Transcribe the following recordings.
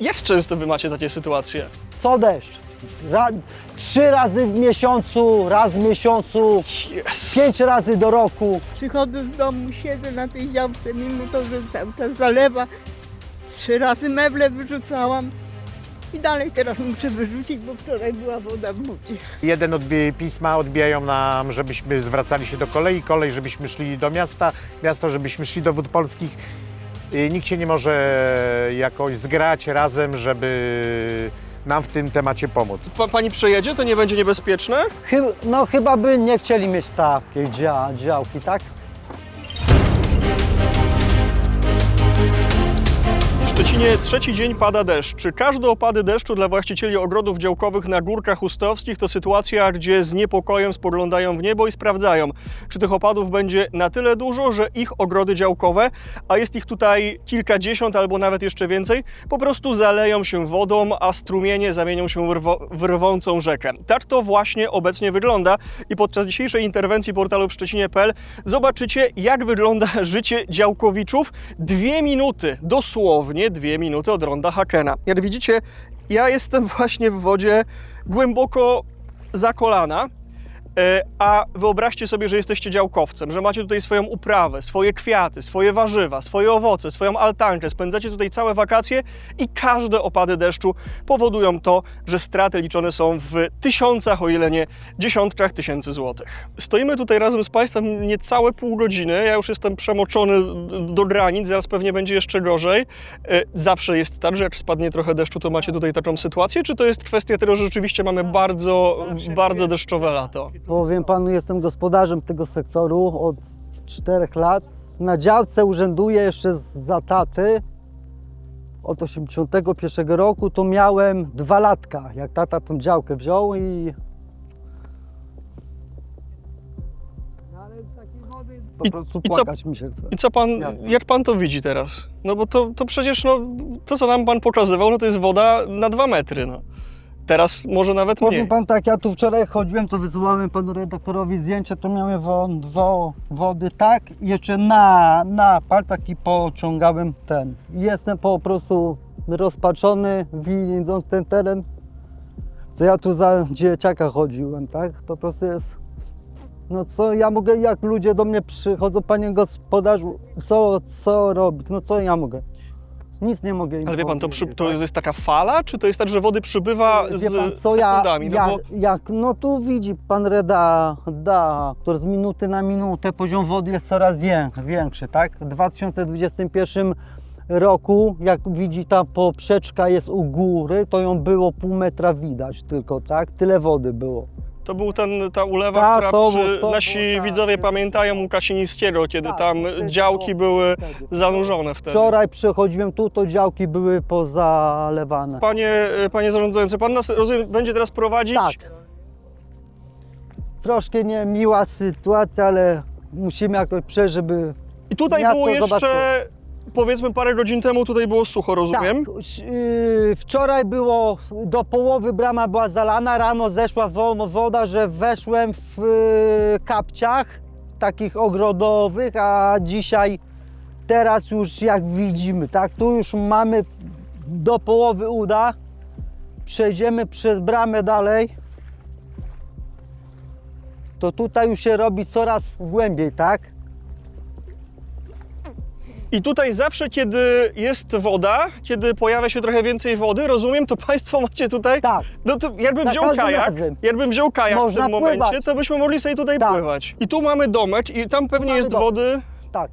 Jak często wy macie takie sytuacje? Co deszcz? Ra, trzy razy w miesiącu, raz w miesiącu, Yes. pięć razy do roku. Przychodzę z domu, siedzę na tej działce, mimo to, że cały czas zalewa. Trzy razy meble wyrzucałam i dalej teraz muszę wyrzucić, bo wczoraj była woda w bucie. Jeden odbije pisma, odbijają nam, żebyśmy zwracali się do kolei, kolej, żebyśmy szli do miasta, miasto, żebyśmy szli do wód polskich. I nikt się nie może jakoś zgrać razem, żeby nam w tym temacie pomóc. Pa, pani przejedzie, to nie będzie niebezpieczne? Chy, no chyba by nie chcieli mieć takiej dzia, działki, tak? Szczecinie trzeci dzień pada deszcz. Czy każde opady deszczu dla właścicieli ogrodów działkowych na Górkach Ustowskich to sytuacja, gdzie z niepokojem spoglądają w niebo i sprawdzają, czy tych opadów będzie na tyle dużo, że ich ogrody działkowe, a jest ich tutaj kilkadziesiąt albo nawet jeszcze więcej, po prostu zaleją się wodą, a strumienie zamienią się w rwącą rzekę. Tak to właśnie obecnie wygląda i podczas dzisiejszej interwencji portalu w Szczecinie.pl zobaczycie, jak wygląda życie działkowiczów. Dwie minuty, dosłownie dwie minuty od ronda Hakena. Jak widzicie, ja jestem właśnie w wodzie głęboko za kolana. E, A wyobraźcie sobie, że jesteście działkowcem, że macie tutaj swoją uprawę, swoje kwiaty, swoje warzywa, swoje owoce, swoją altankę, spędzacie tutaj całe wakacje i każde opady deszczu powodują to, że straty liczone są w tysiącach, o ile nie dziesiątkach tysięcy złotych. Stoimy tutaj razem z Państwem niecałe pół godziny, ja już jestem przemoczony do granic, zaraz pewnie będzie jeszcze gorzej. E, Zawsze jest tak, że jak spadnie trochę deszczu, to macie tutaj taką sytuację, czy to jest kwestia tego, że rzeczywiście mamy bardzo, bardzo deszczowe lato? Powiem panu, jestem gospodarzem tego sektoru od czterech lat. Na działce urzęduję jeszcze z- za taty. Od 81 roku to miałem dwa latka, jak tata tą działkę wziął i... Po I- prostu i co- płakać mi się chce. I co pan, Ja- jak pan to widzi teraz? No bo to, to przecież, no, to co nam pan pokazywał, no to jest woda na dwa metry, no. Teraz może nawet Powiem mniej. pan tak, ja tu wczoraj chodziłem, to wysyłałem panu redaktorowi zdjęcie, to miałem wo, wo, wody tak, i jeszcze na, na palcach i pociągałem ten. Jestem po prostu rozpaczony, widząc ten teren, co ja tu za dzieciaka chodziłem, tak? Po prostu jest, no co ja mogę, jak ludzie do mnie przychodzą, panie gospodarzu, co, co robić, no co ja mogę? Nic nie mogę im Ale wie pan, to, przy, to tak? jest taka fala, czy to jest tak, że wody przybywa z Wie pan, co ja, sekundami? ja, No bo jak, no tu widzi pan reda, da, który z minuty na minutę poziom wody jest coraz wię, większy, tak? W 2021 roku, jak widzi ta poprzeczka jest u góry, to ją było pół metra widać tylko, tak? Tyle wody było. To był ten, ta ulewa, Tak, która to przy, był- to nasi był, tak, widzowie tak. pamiętają Łukasińskiego, kiedy Tak, tam wtedy działki było- były wtedy. zanurzone wtedy. Wczoraj przechodziłem tu, to działki były pozalewane. Panie, panie zarządzający, pan nas rozumiem, będzie teraz prowadzić? Tak. Troszkę niemiła sytuacja, ale musimy jakoś przejść, żeby I tutaj było jeszcze, zobaczyłem. Powiedzmy parę godzin temu, tutaj było sucho, rozumiem? Tak, yy, wczoraj było do połowy brama była zalana, rano zeszła wo- woda, że weszłem w yy, kapciach takich ogrodowych, a dzisiaj teraz już jak widzimy, tak, tu już mamy do połowy uda. Przejdziemy przez bramę dalej. To tutaj już się robi coraz głębiej, tak? I tutaj zawsze, kiedy jest woda, kiedy pojawia się trochę więcej wody, rozumiem, to Państwo macie tutaj. Tak. No to jakbym Za wziął każdym kajak, razem. jakbym wziął kajak Można w tym momencie, pływać. to byśmy mogli sobie tutaj Tak. pływać. I tu mamy domek i tam pewnie mamy jest wody. Tak.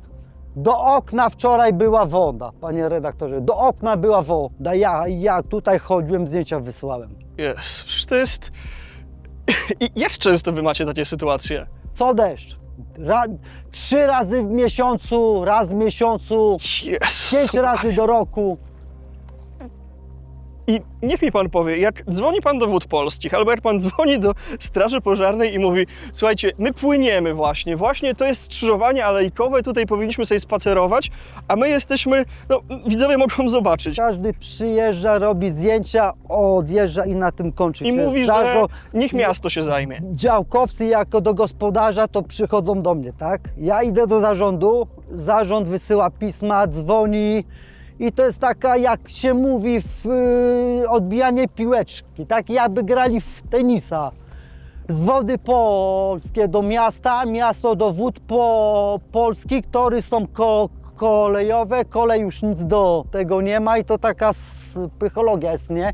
Do okna wczoraj była woda, panie redaktorze. Do okna była woda. Ja, ja tutaj chodziłem, zdjęcia wysłałem. Jest, przecież to jest... I jak często wy macie takie sytuacje? Co deszcz? Ra, trzy razy w miesiącu, raz w miesiącu, Jest. pięć razy do roku. I niech mi pan powie, jak dzwoni pan do wód polskich, albo jak pan dzwoni do Straży Pożarnej i mówi: Słuchajcie, my płyniemy właśnie, właśnie to jest skrzyżowanie alejkowe, tutaj powinniśmy sobie spacerować, a my jesteśmy, no widzowie mogą zobaczyć. Każdy przyjeżdża, robi zdjęcia, odjeżdża i na tym kończy. I się. mówi, że niech miasto się zajmie. Działkowcy jako do gospodarza to przychodzą do mnie, tak? Ja idę do zarządu, zarząd wysyła pisma, dzwoni I to jest taka, jak się mówi, w, y, odbijanie piłeczki, tak jakby grali w tenisa. Z wody polskie do miasta, miasto do wód po, polskich, tory są ko, kolejowe, kolej już nic do tego nie ma i to taka psychologia jest, nie?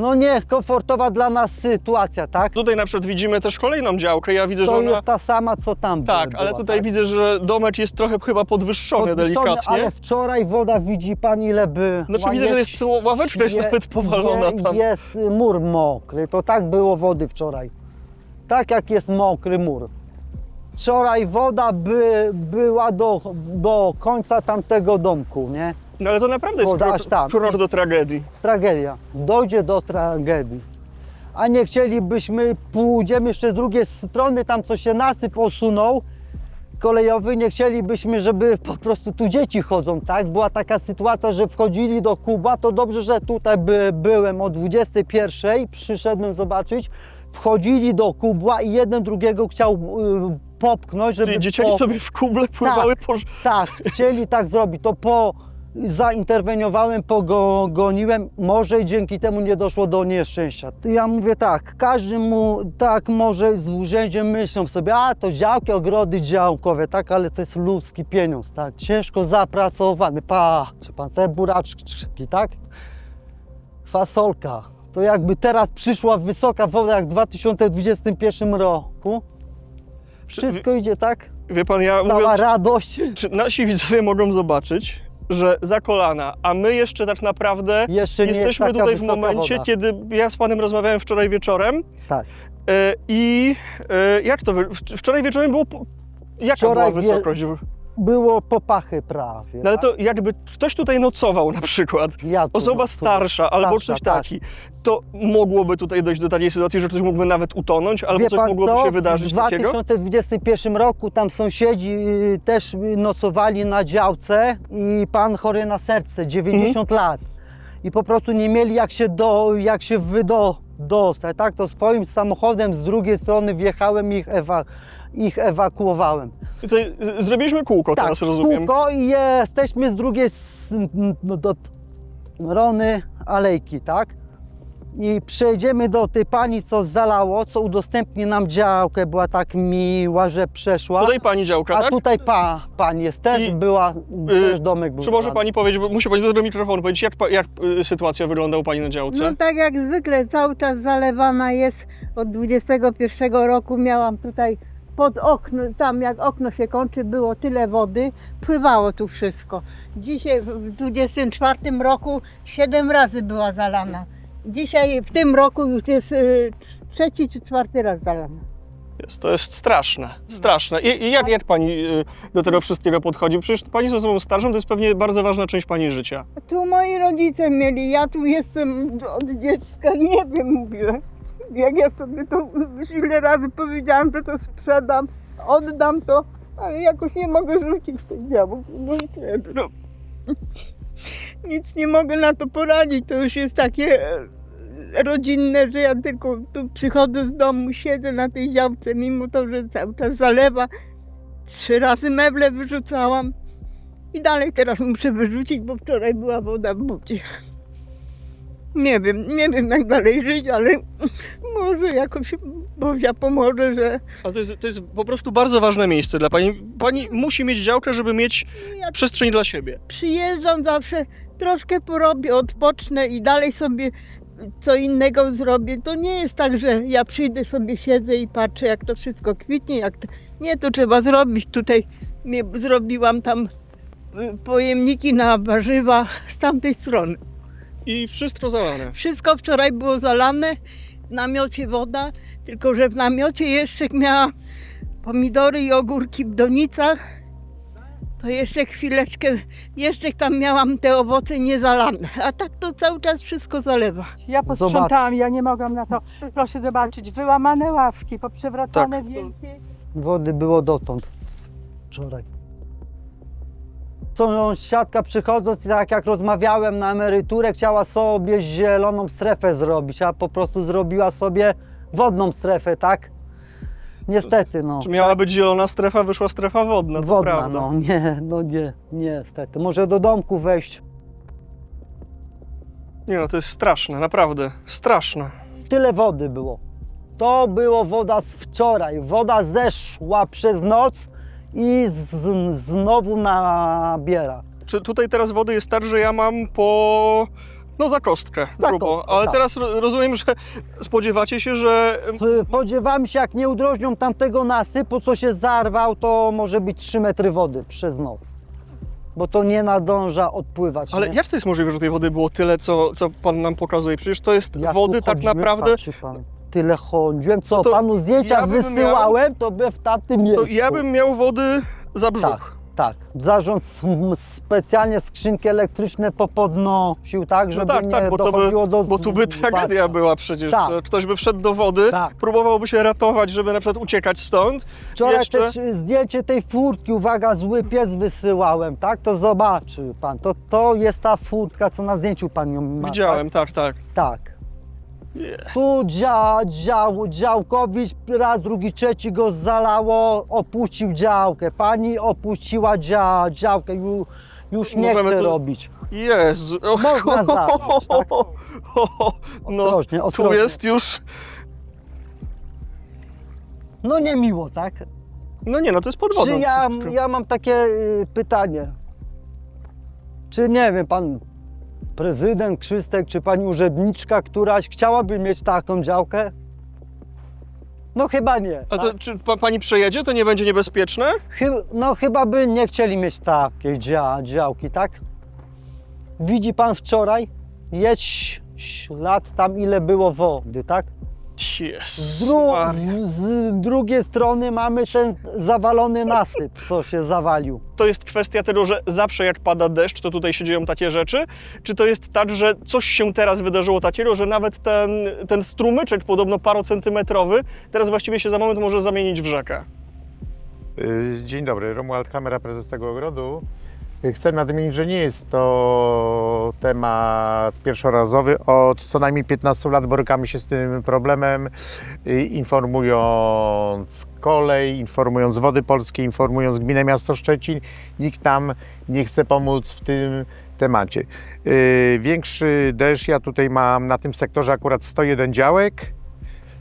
No nie komfortowa dla nas sytuacja, tak? Tutaj na przykład widzimy też kolejną działkę. Ja widzę, że To ona... jest ta sama, co tam Tak, była, ale tutaj tak? widzę, że domek jest trochę chyba podwyższony, Podwyższony, delikatnie. Ale wczoraj woda, widzi pan ile by... Znaczy widzę, że jest ławeczka jest je- nawet powalona je- tam. Jest mur mokry, to tak było wody wczoraj. Tak jak jest mokry mur. Wczoraj woda by, była do, do końca tamtego domku, nie? No ale to naprawdę jest Woda aż tam. do tragedii. Tragedia. Dojdzie do tragedii. A nie chcielibyśmy, pójdziemy jeszcze z drugiej strony, tam co się nasyp osunął, kolejowy, nie chcielibyśmy, żeby po prostu tu dzieci chodzą, tak? Była taka sytuacja, że wchodzili do Kuba, to dobrze, że tutaj by, byłem o 21, przyszedłem zobaczyć, wchodzili do Kubła i jeden drugiego chciał y, popchnąć, żeby... Czyli dzieciaki po- sobie w kuble pływały po... tak, chcieli tak zrobić. To po zainterweniowałem, pogoniłem, może i dzięki temu nie doszło do nieszczęścia. Ja mówię tak, każdy mu tak może z urzędziem myślą sobie, a to działki, ogrody działkowe, tak, ale to jest ludzki pieniądz, tak, ciężko zapracowany. Patrz pan, te buraczki, tak, fasolka. To jakby teraz przyszła wysoka woda jak w 2021 roku. Wszystko idzie tak, Wie pan, ja cała radość. czy nasi widzowie mogą zobaczyć, że za kolana, a my jeszcze tak naprawdę Jeszcze jesteśmy tutaj w momencie, woda. kiedy ja z panem rozmawiałem wczoraj wieczorem Tak. e, i e, jak to, wczoraj wieczorem było, jaka Wczoraj była wysokość? Było popachy prawie. No ale tak? to jakby ktoś tutaj nocował na przykład, ja tu- osoba tu- starsza albo starsza, coś tak. taki, to mogłoby tutaj dojść do takiej sytuacji, że ktoś mógłby nawet utonąć, albo Wie coś pan mogłoby się wydarzyć W takiego? 2021 roku tam sąsiedzi y, też nocowali na działce i pan chory na serce, 90 Mhm. lat. I po prostu nie mieli jak się, do, jak się wydo, dostać, tak? To swoim samochodem z drugiej strony wjechałem i ich, ewa, ich ewakuowałem. Tutaj zrobiliśmy kółko tak, teraz, rozumiem. kółko i jesteśmy z drugiej s- no, Alejki, tak? I przejdziemy do tej pani, co zalało, co udostępni nam działkę, była tak miła, że przeszła. Tutaj pani działka, A tak? tutaj pa, pani jest też I, była, też domek był. Czy może pani powiedzieć, bo musi pani do mikrofonu powiedzieć, jak, pa- jak y, sytuacja wygląda u pani na działce? No tak jak zwykle cały czas zalewana jest. Od 21 roku miałam tutaj pod okno, tam jak okno się kończy, było tyle wody, pływało tu wszystko. Dzisiaj w 24 roku 7 razy była zalana. Dzisiaj w tym roku już jest y, trzeci czy czwarty raz zalana. Jest, to jest straszne, straszne. I, i jak, jak pani y, do tego wszystkiego podchodzi? Przecież pani z osobą starszą to jest pewnie bardzo ważna część pani życia. Tu moi rodzice mieli, ja tu jestem od dziecka, nie wiem, mówię. Jak ja sobie to już ile razy powiedziałam, że to sprzedam, oddam to, ale jakoś nie mogę rzucić tej działki. No i co ja tu robię? Nic nie mogę na to poradzić, to już jest takie e, rodzinne, że ja tylko tu przychodzę z domu, siedzę na tej działce, mimo to, że cały czas zalewa. Trzy razy meble wyrzucałam. I dalej teraz muszę wyrzucić, bo wczoraj była woda w bucie. Nie wiem, nie wiem jak dalej żyć, ale może jakoś Bozia pomoże, że A to jest, to jest po prostu bardzo ważne miejsce dla pani. Pani musi mieć działkę, żeby mieć ja przestrzeń dla siebie. przyjeżdżam zawsze, troszkę porobię, odpocznę i dalej sobie co innego zrobię. To nie jest tak, że ja przyjdę sobie, siedzę i patrzę jak to wszystko kwitnie. Jak to... Nie, to trzeba zrobić. Tutaj nie, zrobiłam tam y, pojemniki na warzywa z tamtej strony. I wszystko zalane. Wszystko wczoraj było zalane, w namiocie woda, tylko że w namiocie jeszcze miałam pomidory i ogórki w donicach. To jeszcze chwileczkę, jeszcze tam miałam te owoce niezalane, a tak to cały czas wszystko zalewa. Ja posprzątałam, ja nie mogłam na to. Proszę zobaczyć, wyłamane ławki, poprzewracane Tak. wielkie. Wody było dotąd wczoraj. Sąsiadka przychodząc, tak jak rozmawiałem na emeryturę, chciała sobie zieloną strefę zrobić, a po prostu zrobiła sobie wodną strefę, tak? Niestety, no. Czy miała być zielona strefa, wyszła strefa wodna, to Wodna, prawda. no nie, no nie, niestety. Może do domku wejść. Nie no, to jest straszne, naprawdę. Straszne. Tyle wody było. To było woda z wczoraj. Woda zeszła przez noc i z, znowu nabiera. Czy tutaj teraz wody jest tak, że ja mam po... No za kostkę, Za grubo. kostkę, Ale tak. teraz ro- rozumiem, że spodziewacie się, że Spodziewam się, jak nie udrożnią tamtego nasypu, co się zarwał, to może być 3 metry wody przez noc. Bo to nie nadąża odpływać. Ale nie? jak to jest możliwe, że tej wody było tyle, co, co pan nam pokazuje? Przecież to jest Ja wody tak naprawdę. patrzy Pan, tyle chodziłem, co No to panu zdjęcia ja wysyłałem, to by w tamtym To miejscu. ja bym miał wody za brzuch. Tak, tak. Zarząd specjalnie skrzynki elektryczne popodnosił tak, żeby tak, nie tak, bo to by- dochodziło do Bo tu by tragedia była przecież. Tak. To Ktoś by wszedł do wody, Tak. próbowałby się ratować, żeby na przykład uciekać stąd. Wczoraj Jeszcze- też y, zdjęcie tej furtki, uwaga, zły pies wysyłałem, tak? To zobaczy pan. To, to jest ta furtka, co na zdjęciu pan ją ma. Widziałem, tak, tak. Tak. tak. Tu dzia, dział, działkowicz, raz, drugi, trzeci go zalało, opuścił działkę. Pani opuściła dzia, działkę, już, już nie Możemy chce tu- robić. Jezu. Można zabić, tak? No, Ostrożnie, tu ostrożnie. jest już... No niemiło, tak? No nie, no to jest pod wodą Czy ja, wszystko. ja mam takie y, pytanie. Czy nie wiem, pan prezydent Krzystek, czy pani urzędniczka któraś chciałaby mieć taką działkę? No chyba nie. A tak? to, czy pa, pani przejedzie, to nie będzie niebezpieczne? Chy- no chyba by nie chcieli mieć takiej dzia, działki, tak? Widzi pan wczoraj? Jest ślad tam, ile było wody, tak? Z, Jezu dru- Maria. z, z drugiej strony mamy ten zawalony nasyp, co się zawalił. To jest kwestia tego, że zawsze jak pada deszcz, to tutaj się dzieją takie rzeczy? Czy to jest tak, że coś się teraz wydarzyło takiego, że nawet ten, ten strumyczek podobno parocentymetrowy teraz właściwie się za moment może zamienić w rzekę? Y, Dzień dobry, Romuald Kamera, prezes tego ogrodu. Y, Chcę nadmienić, że nie jest to temat pierwszorazowy. Od co najmniej 15 lat borykamy się z tym problemem, y, informując kolej, informując Wody Polskie, informując Gminę Miasto Szczecin. Nikt nam nie chce pomóc w tym temacie. Y, Większy deszcz ja tutaj mam na tym sektorze akurat 101 działek,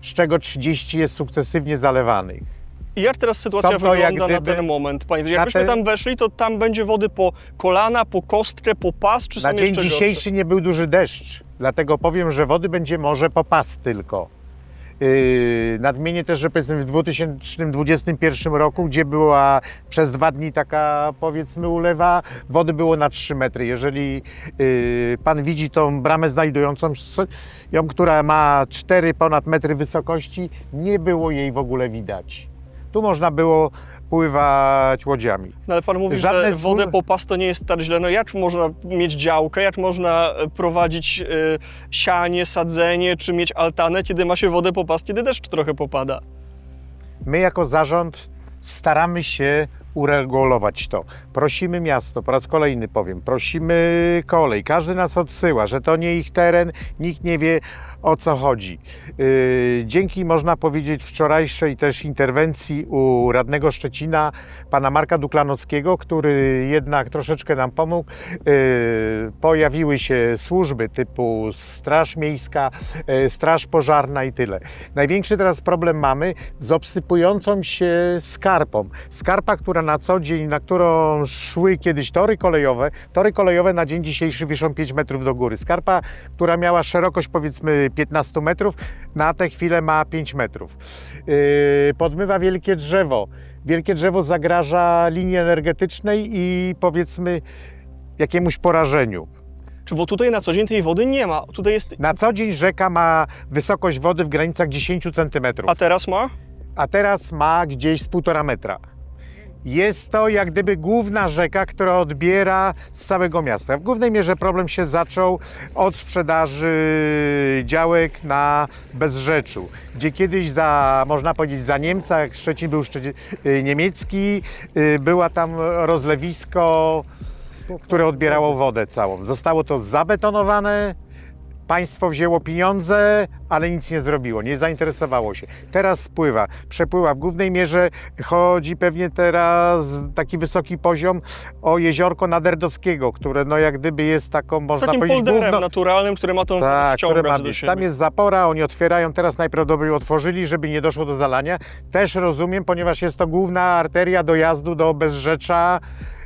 z czego 30 jest sukcesywnie zalewanych. I jak teraz sytuacja Są to jak wygląda na gdyby- ten moment? Panie, jakbyśmy te- tam weszli, to tam będzie wody po kolana, po kostkę, po pas, czy są Na dzień jeszcze dzisiejszy nie był duży deszcz, dlatego powiem, że wody będzie może po pas tylko. Yy, nadmienię też, że powiedzmy w 2021 roku, gdzie była przez dwa dni taka powiedzmy ulewa, wody było na 3 metry. Jeżeli yy, pan widzi tą bramę znajdującą się- ją, która ma 4 ponad metry wysokości, nie było jej w ogóle widać. Tu można było pływać łodziami. No ale pan mówi, Żadne że wodę wód- po pas to nie jest tak źle. No jak można mieć działkę, jak można e, prowadzić e, sianie, sadzenie, czy mieć altanę, kiedy ma się wodę po pas, kiedy deszcz trochę popada? My jako zarząd staramy się uregulować to. Prosimy miasto, po raz kolejny powiem, prosimy kolej, każdy nas odsyła, że to nie ich teren, nikt nie wie o co chodzi. Yy, Dzięki, można powiedzieć, wczorajszej też interwencji u radnego Szczecina, pana Marka Duklanowskiego, który jednak troszeczkę nam pomógł, yy, pojawiły się służby typu Straż Miejska, yy, Straż Pożarna i tyle. Największy teraz problem mamy z obsypującą się skarpą. Skarpa, która na co dzień, na którą szły kiedyś tory kolejowe, tory kolejowe na dzień dzisiejszy wiszą 5 metrów do góry. Skarpa, która miała szerokość powiedzmy 15 metrów, na tę chwilę ma 5 metrów. Yy, podmywa wielkie drzewo. Wielkie drzewo zagraża linii energetycznej i powiedzmy jakiemuś porażeniu. Czy bo tutaj na co dzień tej wody nie ma. Tutaj jest. Na co dzień rzeka ma wysokość wody w granicach 10 centymetrów. A teraz ma? a teraz ma gdzieś z półtora metra. Jest to jak gdyby główna rzeka, która odbiera z całego miasta. W głównej mierze problem się zaczął od sprzedaży działek na Bezrzeczu, gdzie kiedyś za, można powiedzieć, za Niemca, jak Szczecin był Szczecin, y, niemiecki, y, była tam rozlewisko, które odbierało wodę całą. Zostało to zabetonowane, Państwo wzięło pieniądze, ale nic nie zrobiło, nie zainteresowało się. Teraz spływa, przepływa. W głównej mierze chodzi pewnie teraz taki wysoki poziom o jeziorko Naderdowskiego, które no jak gdyby jest taką, można Takim powiedzieć, polderem główną... naturalnym, który ma tą Tak, które ma do siebie. Tam jest zapora, oni otwierają, teraz najprawdopodobniej otworzyli, żeby nie doszło do zalania. Też rozumiem, ponieważ jest to główna arteria dojazdu do Bezrzecza,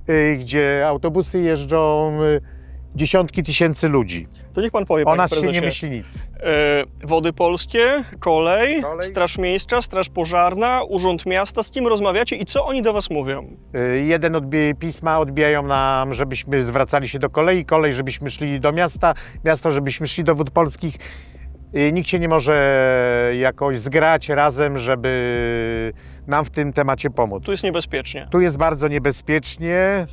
y, gdzie autobusy jeżdżą y, dziesiątki tysięcy ludzi. To niech pan powie, O panie nas się prezesie. nie myśli nic. E, Wody Polskie, kolej, Kolej. Straż Miejska, Straż Pożarna, Urząd Miasta. Z kim rozmawiacie i co oni do was mówią? Y, Jeden odbije, pisma odbijają nam, żebyśmy zwracali się do kolei, kolej, żebyśmy szli do miasta, miasto, żebyśmy szli do wód polskich. Y, Nikt się nie może jakoś zgrać razem, żeby nam w tym temacie pomóc. Tu jest niebezpiecznie. Tu jest bardzo niebezpiecznie.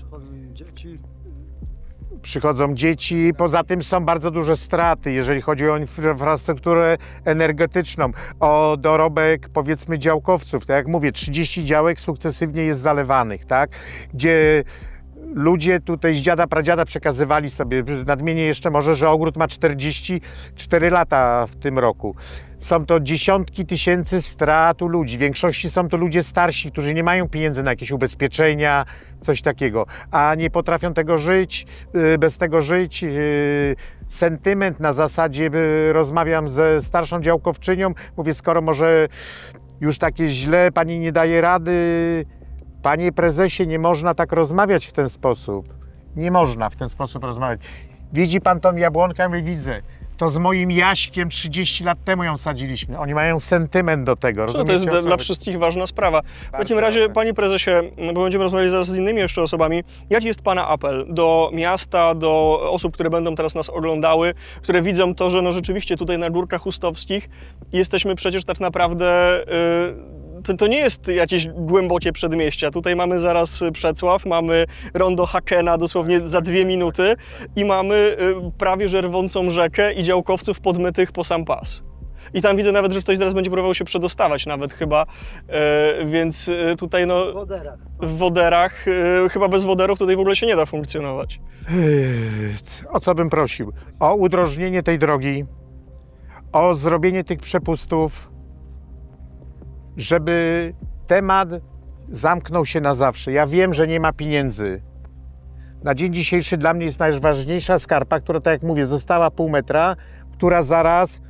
Przychodzą dzieci, poza tym są bardzo duże straty, jeżeli chodzi o infra- infrastrukturę energetyczną, o dorobek powiedzmy działkowców. Tak jak mówię, 30 działek sukcesywnie jest zalewanych, tak? Gdzie ludzie tutaj z dziada pradziada przekazywali sobie, nadmienię jeszcze może, że ogród ma 44 lata w tym roku. Są to dziesiątki tysięcy strat u ludzi. W większości są to ludzie starsi, którzy nie mają pieniędzy na jakieś ubezpieczenia, coś takiego, a nie potrafią tego żyć, y, bez tego żyć. y, Sentyment na zasadzie, y, rozmawiam ze starszą działkowczynią, mówię, skoro może już takie źle, pani nie daje rady, panie prezesie, nie można tak rozmawiać w ten sposób. Nie można w ten sposób rozmawiać. Widzi pan tą jabłonkę? Ja mówię, widzę. To z moim Jaśkiem 30 lat temu ją sadziliśmy. Oni mają sentyment do tego. Co, to jest dla, wszystkich ważna sprawa. W takim razie, panie prezesie, bo będziemy rozmawiali zaraz z innymi jeszcze osobami, jaki jest pana apel do miasta, do osób, które będą teraz nas oglądały, które widzą to, że no rzeczywiście tutaj na Górkach Ustowskich jesteśmy przecież tak naprawdę... y, to, to nie jest jakieś głębokie przedmieścia. Tutaj mamy zaraz Przecław, mamy rondo Hakena dosłownie za dwie minuty i mamy y, prawie że rwącą rzekę i działkowców podmytych po sam pas. I tam widzę nawet, że ktoś zaraz będzie próbował się przedostawać nawet chyba, e, więc tutaj no Wodera. w woderach, e, chyba bez woderów tutaj w ogóle się nie da funkcjonować. O co bym prosił? O udrożnienie tej drogi, o zrobienie tych przepustów, żeby temat zamknął się na zawsze. Ja wiem, że nie ma pieniędzy. Na dzień dzisiejszy dla mnie jest najważniejsza skarpa, która, tak jak mówię, została pół metra, która zaraz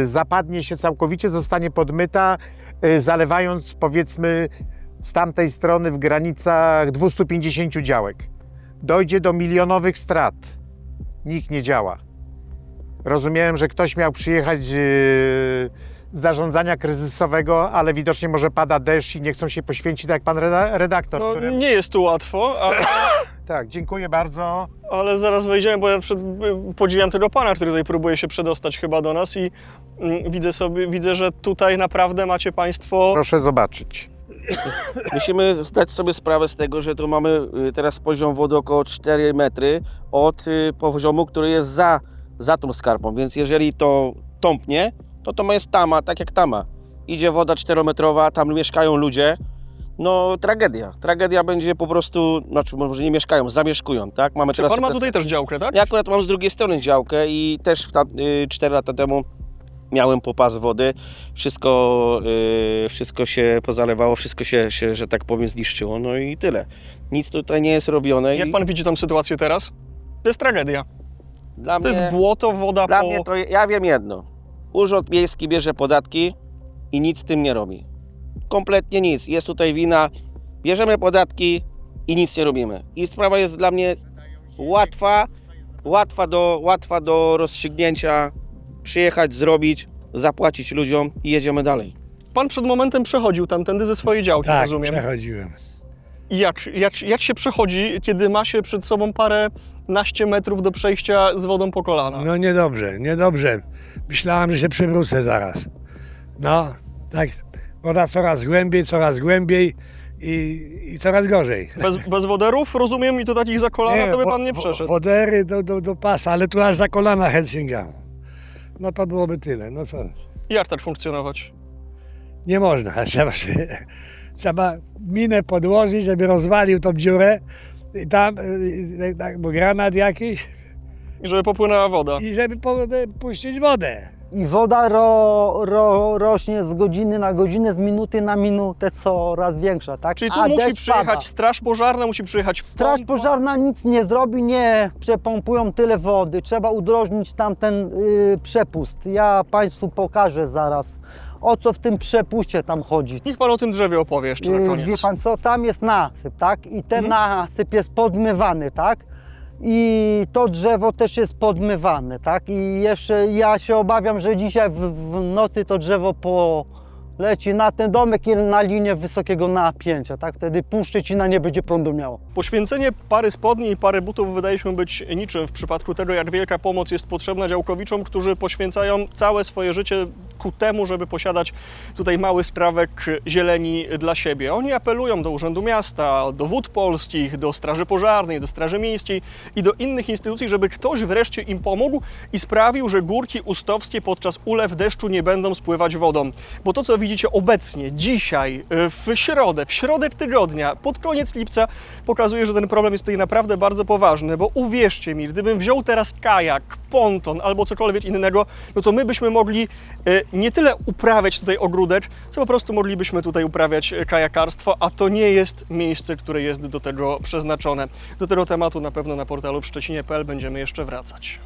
y, zapadnie się całkowicie, zostanie podmyta, y, zalewając powiedzmy z tamtej strony w granicach 250 działek dojdzie do milionowych strat. Nikt nie działa. Rozumiałem, że ktoś miał przyjechać yy, zarządzania kryzysowego, ale widocznie może pada deszcz i nie chcą się poświęcić, tak jak pan reda- redaktor. No który... nie jest tu łatwo, a, Tak, dziękuję bardzo. ale zaraz wejdziemy, bo ja przed, podziwiam tego pana, który tutaj próbuje się przedostać chyba do nas i mm, widzę sobie, widzę, że tutaj naprawdę macie państwo... Proszę zobaczyć. Musimy zdać sobie sprawę z tego, że tu mamy y, teraz poziom wody około 4 metry od y, poziomu, który jest za, za tą skarpą, więc jeżeli to tąpnie, to to jest tama, tak jak tama. Idzie woda 4-metrowa, tam mieszkają ludzie, no tragedia. Tragedia będzie po prostu, znaczy może nie mieszkają, zamieszkują, tak? Mamy Czy pan ma teraz- tutaj też działkę, tak? ja akurat mam z drugiej strony działkę i też w ta, y, 4 lata temu miałem popas wody. Wszystko, y, wszystko się pozalewało, wszystko się, się, że tak powiem, zniszczyło. No i tyle. Nic tutaj nie jest robione. Jak i pan widzi tą sytuację teraz? To jest tragedia. dla To mnie, jest błoto, woda dla po... mnie to ja wiem jedno. Urząd Miejski bierze podatki i nic z tym nie robi. Kompletnie nic. Jest tutaj wina. Bierzemy podatki i nic nie robimy. I sprawa jest dla mnie łatwa, łatwa do, łatwa do rozstrzygnięcia. Przyjechać, zrobić, zapłacić ludziom i jedziemy dalej. Pan przed momentem przechodził tamtędy ze swojej działki, Tak, rozumiem. przechodziłem. Jak, jak, jak się przechodzi, kiedy ma się przed sobą parę naście metrów do przejścia z wodą po kolana? No niedobrze, niedobrze. Myślałem, że się przewrócę zaraz. No, tak, woda coraz głębiej, coraz głębiej i, i coraz gorzej. Bez, bez woderów, rozumiem, i to takich za kolana, to by wo- pan nie wo- przeszedł. Wodery do, do, do pasa, ale tu aż za kolana chęt sięgam. No to byłoby tyle. No co, Jak tak funkcjonować? Nie można. Trzeba, się, trzeba minę podłożyć, żeby rozwalił tą dziurę i tam, y, y, tak, bo granat jakiś I żeby popłynęła woda. i żeby po, puścić wodę. I woda ro, ro, rośnie z godziny na godzinę, z minuty na minutę coraz większa, tak? Czyli tu A musi deszcz przyjechać pada. straż pożarna, musi przyjechać Straż pompa. pożarna nic nie zrobi, nie przepompują tyle wody. Trzeba udrożnić tamten y, przepust. Ja Państwu pokażę zaraz, o co w tym przepuście tam chodzi. Niech pan o tym drzewie opowie jeszcze na Y, koniec. Wie Pan co, tam jest nasyp, tak? I ten Mhm. nasyp jest podmywany, tak? I to drzewo też jest podmywane, tak? I jeszcze ja się obawiam, że dzisiaj w, w nocy to drzewo poleci na ten domek i na linię wysokiego napięcia, tak? Wtedy pół Szczecina nie będzie prądu miało. Poświęcenie pary spodni i pary butów wydaje się być niczym w przypadku tego, jak wielka pomoc jest potrzebna działkowiczom, którzy poświęcają całe swoje życie ku temu, żeby posiadać tutaj mały sprawek zieleni dla siebie. Oni apelują do Urzędu Miasta, do Wód Polskich, do Straży Pożarnej, do Straży Miejskiej i do innych instytucji, żeby ktoś wreszcie im pomógł i sprawił, że górki ustowskie podczas ulew deszczu nie będą spływać wodą. Bo to, co widzicie obecnie, dzisiaj, w środę, w środę tygodnia, pod koniec lipca, pokazuje, że ten problem jest tutaj naprawdę bardzo poważny, bo uwierzcie mi, gdybym wziął teraz kajak, ponton albo cokolwiek innego, no to my byśmy mogli e, nie tyle uprawiać tutaj ogródek, co po prostu moglibyśmy tutaj uprawiać e, kajakarstwo, a to nie jest miejsce, które jest do tego przeznaczone. Do tego tematu na pewno na portalu w Szczecinie.pl będziemy jeszcze wracać.